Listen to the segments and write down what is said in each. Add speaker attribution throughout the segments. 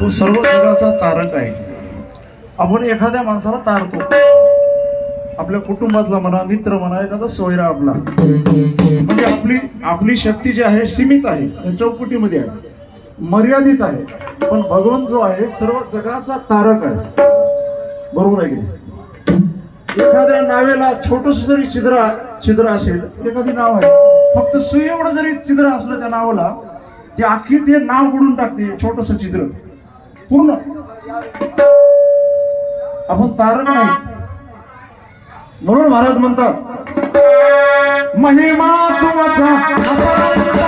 Speaker 1: तो सर्व जगाचा तारक आहे. आपण एखाद्या माणसाला तारतो. आपल्या कुटुंबातला म्हणा मित्र म्हणा एखादा सोयरा आपला. म्हणजे आपली आपली शक्ती जी आहे सीमित आहे या चौकटीमध्ये आहे. मर्यादित आहे. पण भगवान जो आहे सर्व जगाचा तारक आहे. बरोबर आहे की एखाद्या नावेला छोटस जरी छिद्र छिद्र असेल एखादी नाव आहे फक्त सुई एवढं जरी छिद्र असलं त्या नावाला ते आखी ते नाव बुडून टाकते छोटस छिद्र. पूर्ण. आपण तारक नाही. म्हणून महाराज म्हणतात महिमा तुमचा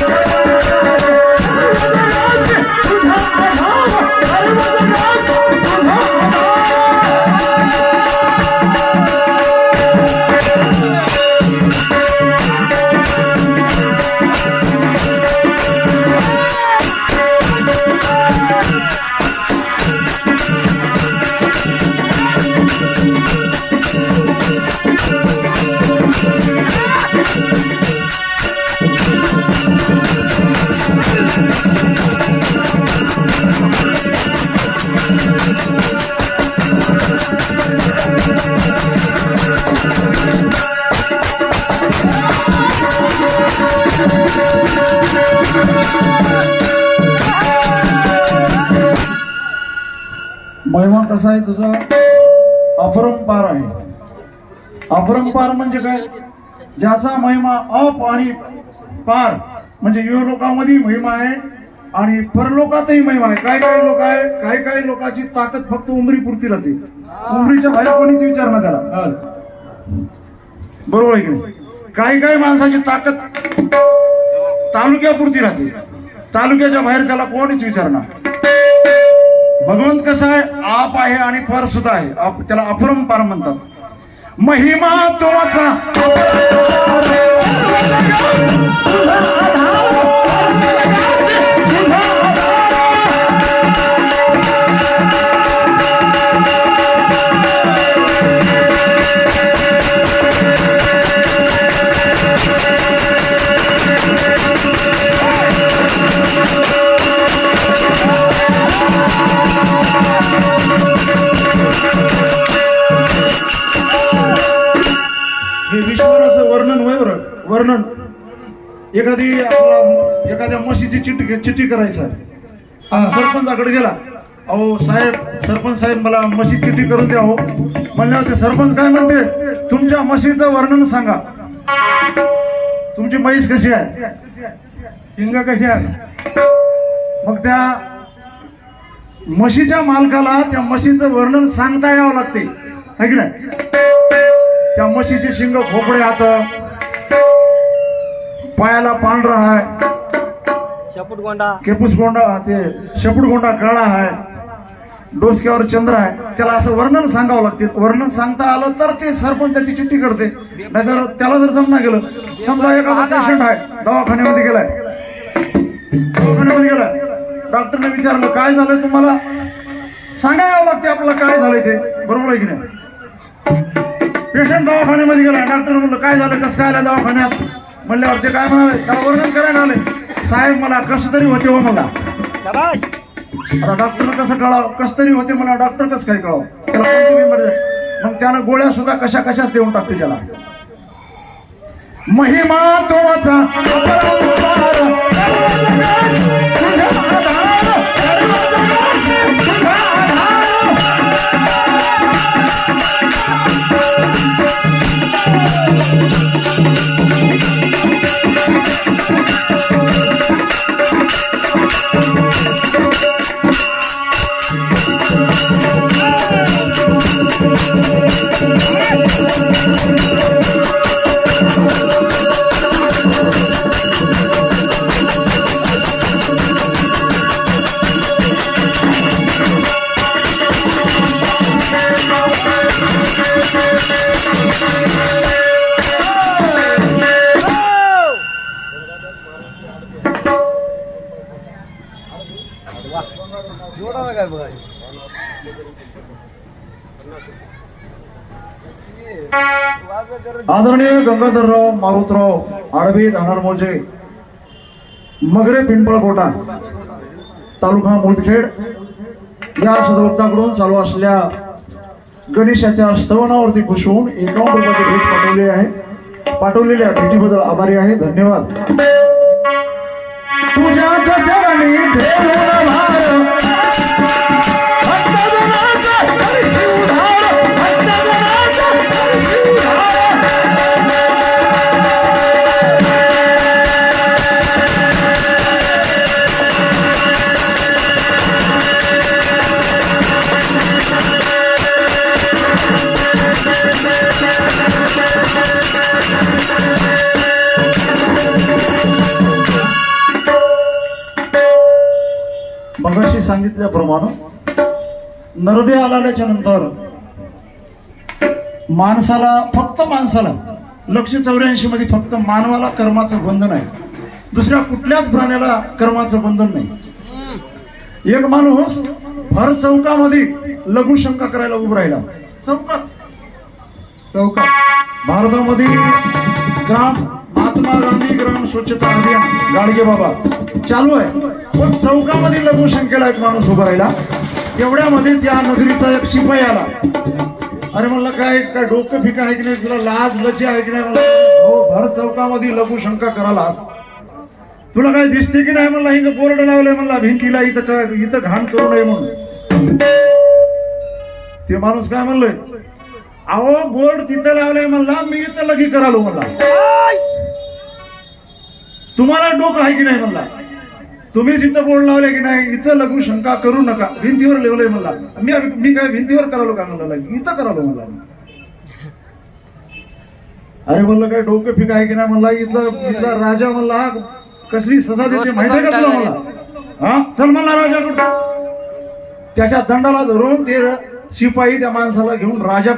Speaker 1: तुमचा महिमा कसा आहे तुझा? अपरंपार आहे. अपरंपार म्हणजे काय? ज्याचा महिमा अप आणि पार म्हणजे युवलोकामध्ये महिमा आहे आणि परलोकातही महिमा आहे. काय काय लोक आहे काही काही लोकांची ताकद फक्त उमरी पुरती राहते. उमरीच्या बाहेर कोणीच विचारणार त्याला. बरोबर आहे की नाही? काही काही माणसाची ताकद तालुक्यापुरती राहते तालुक्याच्या बाहेर त्याला कोणीच विचारणार. भगवंत कसा आहे? आप आहे आणि पर सुद्धा आहे. आप- त्याला अपरंपार म्हणतात. महिमा तुमचा वर्णन. एखादी आपला एखाद्या म्हशीची चिठ्ठी चिठ्ठी करायचं आहे. आणि सरपंचाकडे गेला. अहो साहेब सरपंच साहेब मला म्हशी चिठ्ठी करून द्या हो. म्हणल्यावर ते सरपंच काय म्हणते? तुमच्या म्हशीचं वर्णन सांगा. तुमची म्हैस कशी आहे?
Speaker 2: शिंग कशा
Speaker 1: मग त्या म्हशीच्या मालकाला त्या म्हशीचं वर्णन सांगता यावं लागते. है की नाही? त्या म्हशीचे शिंग खोपडे हात पायाला पांढरा आहे
Speaker 2: शपूट गोंडा.
Speaker 1: केपूस गोंडा ते शेपूट गोंडा काळा आहे डोसक्यावर चंद्र आहे त्याला असं वर्णन सांगावं लागते. वर्णन सांगता आलं तर ते सरपंच त्याची चिठ्ठी करते. नाहीतर त्याला जर जमना गेलं समजा एखादा पेशंट आहे दवाखान्यामध्ये गेलाय. दवाखान्यामध्ये गेलाय. डॉक्टरने विचारलं काय झालंय तुम्हाला? सांगावं लागते आपल्याला काय झालंय ते. बरोबर आहे की नाही? पेशंट दवाखान्यामध्ये गेला डॉक्टर म्हणलं काय झालं? कसं काय आलं दवाखान्यात? म्हणल्यावर ते काय म्हणाले? त्याला वर्णन करायला आले. साहेब मला कसं तरी होते हो मला. आता डॉक्टरनं कसं कळावं? कसं तरी होते मला. डॉक्टर कसं काय कळावं? त्याला? मग त्यानं गोळ्या सुद्धा कशा कशाच देऊन टाकते त्याला. महिमा तोचा अपरंपार. आदरणीय गंगाधरराव मारुतराव आडवी राहणार मोजे मगरे पिंपळकोटा तालुका मुदखेड या सदवक्ताकडून चालू असलेल्या गणेशाच्या स्तवनावरती घुसवून एकावन्न रुपयाची भेट पाठवली आहे. पाठवलेल्या भेटीबद्दल आभारी आहे. धन्यवाद. तुझ्या मगाशी सांगितल्याप्रमाणे नरदे आल्याच्यानंतर माणसाला फक्त माणसाला लक्ष चौऱ्याऐंशी मध्ये फक्त मानवाला कर्माचं बंधन आहे. दुसऱ्या कुठल्याच प्राण्याला कर्माचं बंधन नाही. एक माणूस भर चौकामध्ये लघुशंका करायला उभं राहिला. चौकात
Speaker 2: चौका
Speaker 1: भारतामध्ये ग्राम महात्मा गांधी ग्राम स्वच्छता अभियान. गाडगे बाबा चालू आहे. पण चौकामध्ये लघुशंकेला एक माणूस उभा राहिला. एवढ्यामध्ये त्या नगरीचा एक शिपाई आला. अरे म्हणलं काय काय डोकं फिका आहे की नाही? तुला लाज लजी आहे की नाही? म्हणलं हो भर चौकामध्ये लघुशंका करालास. तुला काय दिसते की नाही? म्हणला हिंग बोर्ड लावलंय. म्हणला भिंतीला इथं काय इथं घाण करू नये म्हणून. ते माणूस काय म्हणलंय अहो बोर्ड तिथं लावलंय म्हणला मी इथं लगी करालो म्हणला. तुम्हाला डोकं आहे की नाही म्हणला? तुम्ही जिथं बोर्ड लावले की नाही इथं लघु शंका करू नका. भिंतीवर लिवलंय म्हणला. मी मी काय भिंतीवर करालो का म्हणला? इथं करालो म्हणला. अरे म्हणलं काय डोकं फिक आहे की नाही म्हणला? इथला इथला राजा म्हणला कसली सजा देते माहिती आहे का तुला म्हणला हा? चल म्हणला राजाकडे त्याच्या दंडाला धरून ते शिपाई त्या माणसाला घेऊन राजाकडे